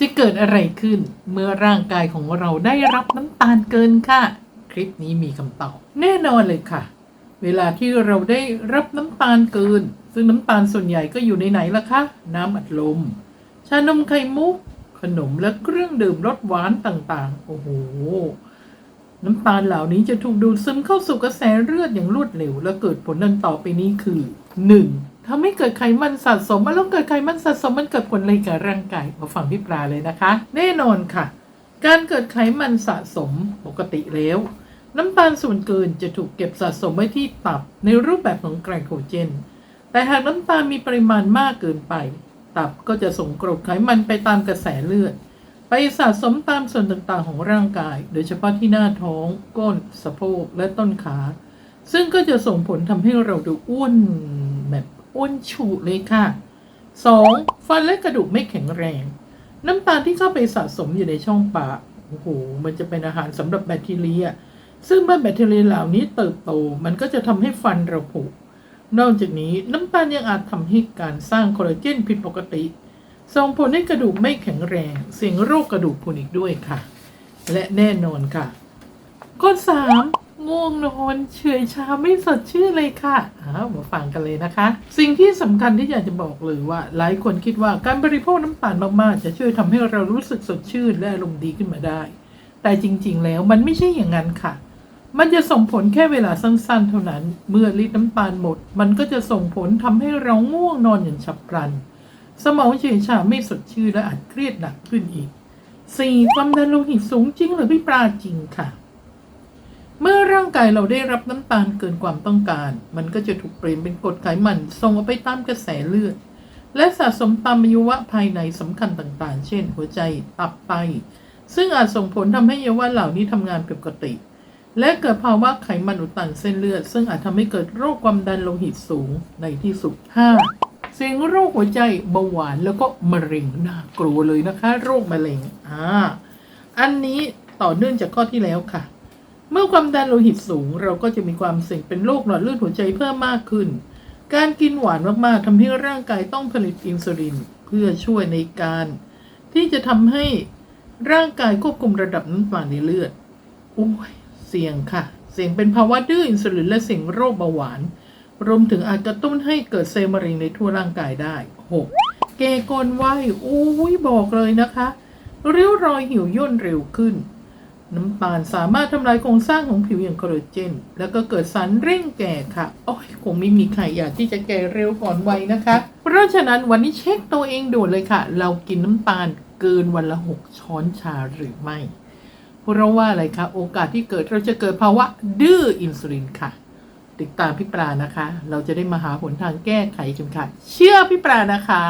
จะเกิดอะไรขึ้นเมื่อร่างกายของเราได้รับน้ำตาลเกินค่ะ คลิปนี้มีคำตอบ แน่นอนเลยค่ะ เวลาที่เราได้รับน้ำตาลเกิน ซึ่งน้ำตาลส่วนใหญ่ก็อยู่ในไหนล่ะคะ น้ำอัดลม ชานมไข่มุก ขนมและเครื่องดื่มรสหวานต่างๆ โอ้โห น้ำตาลเหล่านี้จะถูกดูดซึมเข้าสู่กระแสเลือดอย่างรวดเร็ว และเกิดผลดังต่อไปนี้คือ 1. ทำให้เกิดไขมันสะสมแล้วเกิดไขมันสะสมมันเกิดผลอะไรกับร่างกายมาฟังพี่ปลาเลยนะคะ แน่นอนค่ะ การเกิดไขมันสะสมปกติแล้ว น้ำตาลส่วนเกินจะถูกเก็บสะสมไว้ที่ตับในรูปแบบของไกลโคเจน แต่หากน้ำตาลมีปริมาณมากเกินไป ตับก็จะส่งกรดไขมันไปตามกระแสเลือด ไปสะสมตามส่วนต่างๆ ของร่างกาย โดยเฉพาะที่หน้าท้อง ก้น สะโพกและต้นขา ซึ่งก็จะส่งผลทำให้เราดูอ้วนแบบ อ้วนฉุเลยค่ะ 2. ฟันและกระดูกไม่แข็งแรง น้ำตาลที่เข้าไปสะสมอยู่ในช่องปากโอ้โหมันจะเป็นอาหารสำหรับแบคทีเรีย ซึ่งเมื่อแบคทีเรียเหล่านี้เติบโต มันก็จะทำให้ฟันเราผุนอกจากนี้น้ำตาลยังอาจทำให้การสร้างคอลลาเจนผิดปกติส่งผลให้กระดูกไม่แข็งแรง เสี่ยงโรคกระดูกพรุนอีกด้วยค่ะ และแน่นอนค่ะ ข้อสาม ง่วงนอนเฉอยชาไม่สดชื่นเลยค่ะอ้าวมาฟังกันเลยนะคะ สิ่งที่สำคัญที่อยากจะบอกเลยว่า หลายคนคิดว่าการบริโภคน้ำตาลมากๆ จะช่วยทำให้เรารู้สึกสดชื่นและอารมณ์ดีขึ้นมาได้ แต่จริงๆ แล้วมันไม่ใช่อย่างนั้นค่ะ มันจะส่งผลแค่เวลาสั้นๆ เท่านั้น เมื่อลิตรน้ำตาลหมด มันก็จะส่งผลทำให้เราง่วงนอนอย่างฉับพลัน สมองเฉยชาไม่สดชื่นและอาจเครียดหนักขึ้นอีก 4. ความดันโลหิตสูงจริงหรือพี่ปลาจริงค่ะ เมื่อร่างกายเราได้รับน้ำตาลเกินความต้องการ มันก็จะถูกเปลี่ยนเป็นกรดไขมันส่งออกไปตามกระแสเลือด และสะสมตามอวัยวะภายในสำคัญต่างๆ เช่น หัวใจ ตับ ไต ซึ่งอาจส่งผลทำให้อวัยวะเหล่านี้ทำงานผิดปกติ และเกิดภาวะไขมันอุดตันเส้นเลือด ซึ่งอาจทำให้เกิดโรคความดันโลหิตสูงในที่สุด 5. เสี่ยงโรคหัวใจเบาหวานแล้วก็มะเร็งน่ากลัวเลยนะคะ โรคมะเร็งอ่าอันนี้ต่อเนื่องจากข้อที่แล้วค่ะ เมื่อความดันโลหิตสูง เราก็จะมีความเสี่ยงเป็นโรคหลอดเลือดหัวใจเพิ่มมากขึ้น การกินหวานมากๆทำให้ร่างกายต้องผลิตอินซูลินเพื่อช่วยในการ ที่จะทำให้ร่างกายควบคุมระดับน้ำตาลในเลือดโอ้ยเสี่ยงค่ะ เสี่ยงเป็นภาวะดื้ออินซูลินและเสี่ยงโรคเบาหวาน รวมถึงอาจกระตุ้นให้เกิดเซลล์มะเร็งในทั่วร่างกายได้ 6. เกกลไวยอุ้ยบอกเลยนะคะริ้วรอยหิวย่นเร็วขึ้น น้ำตาลสามารถทำลายโครงสร้างของผิวอย่างคอลลาเจน แล้วก็เกิดสารเร่งแก่ค่ะ โอ้ยคงไม่มีใครอยากที่จะแก่เร็วก่อนวัยนะคะ เพราะฉะนั้นวันนี้เช็คตัวเองด่วนเลยค่ะ เรากินน้ำตาลเกินวันละ 6 ช้อนชาหรือไม่ เพราะว่าอะไรคะ โอกาสที่เกิดเราจะเกิดภาวะดื้ออินซูลินค่ะ ติดตามพี่ปลานะคะ เราจะได้มาหาหนทางแก้ไขกันค่ะ เชื่อพี่ปลานะคะ